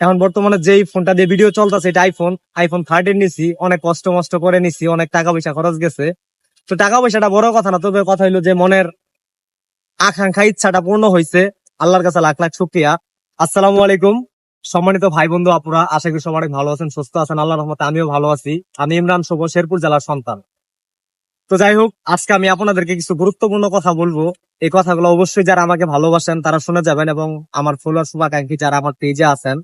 এখন বর্তমানে যেই ফোনটা দিয়ে ভিডিও চলতেছে, এটা আইফোন আইফোন থার্টিন নিছি, অনেক কষ্ট মষ্ট করে নিছি, অনেক টাকা পয়সা খরচ গেছে। তো টাকা পয়সাটা বড় কথা না, তবে কথা হইল যে মনের আকাঙ্ক্ষা, ইচ্ছাটা পূর্ণ হয়েছে আল্লাহর কাছে লাখ লাখ শুক্রিয়া। আসসালামু আলাইকুম। সম্মানিত ভাই বন্ধু আপুরা, আশা করি সবাই ভালো আছেন, সুস্থ আছেন আল্লাহ রহমতে আমিও ভালো আছি। আমি ইমরান শুভ, শেরপুর জেলার সন্তান। তো যাই হোক, আজকে আমি আপনাদেরকে কিছু গুরুত্বপূর্ণ কথা বলব। এই কথাগুলো অবশ্যই যারা আমাকে ভালোবাসেন, তারা শুনে যাবেন এবং আমার ফলোয়ার শুভাকাঙ্ক্ষী যারা আমার পেজে আছেন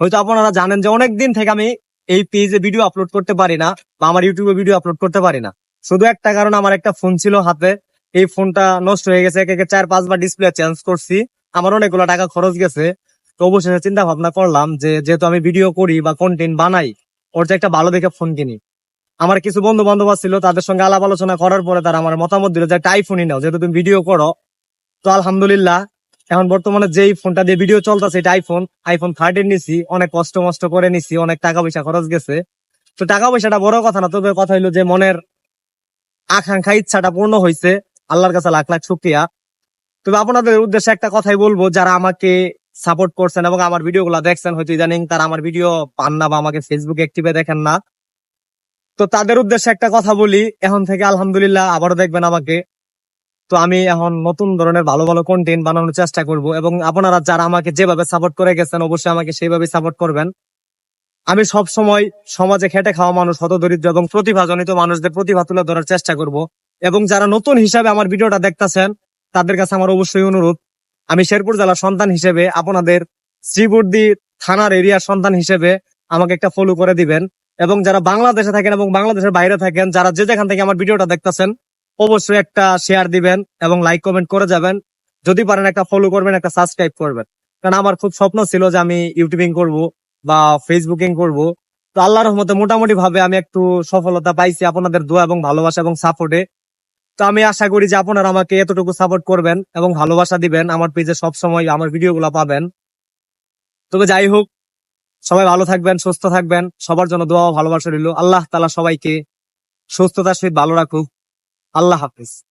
হয়তো আপনারা জানেন যে অনেক দিন থেকে আমি এই পেজে ভিডিও আপলোড করতে পারি না বা আমার ইউটিউবে ভিডিও আপলোড করতে পারি না। শুধু একটা কারণ আমার একটা ফোন ছিল হাতে। এই ফোনটা নষ্ট হয়ে গেছে, একে চার পাঁচবার ডিসপ্লে চেঞ্জ করছি। আমার অনেকগুলো টাকা খরচ গেছে। তো অবশেষে চিন্তা ভাবনা করলাম যে যেহেতু আমি ভিডিও করি বা কন্টেন্ট বানাই, ওর যে একটা ভালো দেখে ফোন কিনি। আমার কিছু বন্ধু বান্ধব ছিল তাদের সঙ্গে আলাপ আলোচনা করার পরে তারা আমার মতামত দিল যে, একটা নাও, যেহেতু তুমি ভিডিও করো। তো আলহামদুলিল্লাহ এখন বর্তমানে যেই ফোনটা দিয়ে ভিডিও চলতেছে, এটা আইফোন আইফোন থার্টিন নিছি, অনেক কষ্ট মষ্ট করে নিছি, অনেক টাকা পয়সা খরচ গেছে। তো টাকা পয়সাটা বড় কথা না, তবে কথা হইল যে মনের আকাঙ্ক্ষা, ইচ্ছাটা পূর্ণ হয়েছে আল্লাহর কাছে লাখ লাখ শুক্রিয়া। তবে আপনাদের উদ্দেশ্যে একটা কথাই বলব, যারা আমাকে সাপোর্ট করছেন এবং আমার ভিডিও গুলা দেখছেন, হয়তো ইদানিং তারা আমার ভিডিও পান না বা আমাকে ফেসবুক অ্যাক্টিভে দেখেন না। তো তাদের উদ্দেশ্যে একটা কথা বলি, এখন থেকে আলহামদুলিল্লাহ আবারও দেখবেন আমাকে। তো আমি এখন নতুন ধরনের ভালো ভালো কন্টেন্ট বানানোর চেষ্টা করব এবং আপনারা যারা আমাকে যেভাবে সাপোর্ট করে গেছেন, অবশ্যই আমাকে সেইভাবে সাপোর্ট করবেন। আমি সব সময় সমাজে খেটে খাওয়া মানুষ হত দরিদ্র এবং প্রতিভাজনিত মানুষদের প্রতিভা তুলে ধরার চেষ্টা করব এবং যারা নতুন হিসাবে আমার ভিডিওটা দেখতাছেন, তাদের কাছে আমার অবশ্যই অনুরোধ। আমি শেরপুর জেলার সন্তান হিসেবে আপনাদের শ্রীবর্দী থানার এরিয়ার সন্তান হিসেবে আমাকে একটা ফলো করে দিবেন এবং যারা বাংলাদেশে থাকেন এবং বাংলাদেশের বাইরে থাকেন, যারা যে যেখান থেকে আমার ভিডিওটা দেখতাছেন অবশ্যই একটা শেয়ার দিবেন এবং লাইক কমেন্ট করে যাবেন। যদি পারেন একটা ফলো করবেন, একটা সাবস্ক্রাইব করবেন। কারণ আমার খুব স্বপ্ন ছিল যে আমি ইউটিউবিং করব বা ফেসবুকিং করব। তো আল্লাহর রহমতে মোটামুটি ভাবে আমি একটু সফলতা পাইছি আপনাদের দোয়া এবং ভালোবাসা এবং সাপোর্টে তো আমি আশা করি যে আপনারা আমাকে এতটুকু সাপোর্ট করবেন এবং ভালোবাসা দিবেন। আমার পেজে সব সময় আমার ভিডিওগুলো পাবেন। তবে যাই হোক, সবাই ভালো থাকবেন, সুস্থ থাকবেন। সবার জন্য দোয়া ভালোবাসা রইল। আল্লাহ তালা সবাইকে সুস্থতার সহিত ভালো রাখুক। আল্লাহ হাফিজ।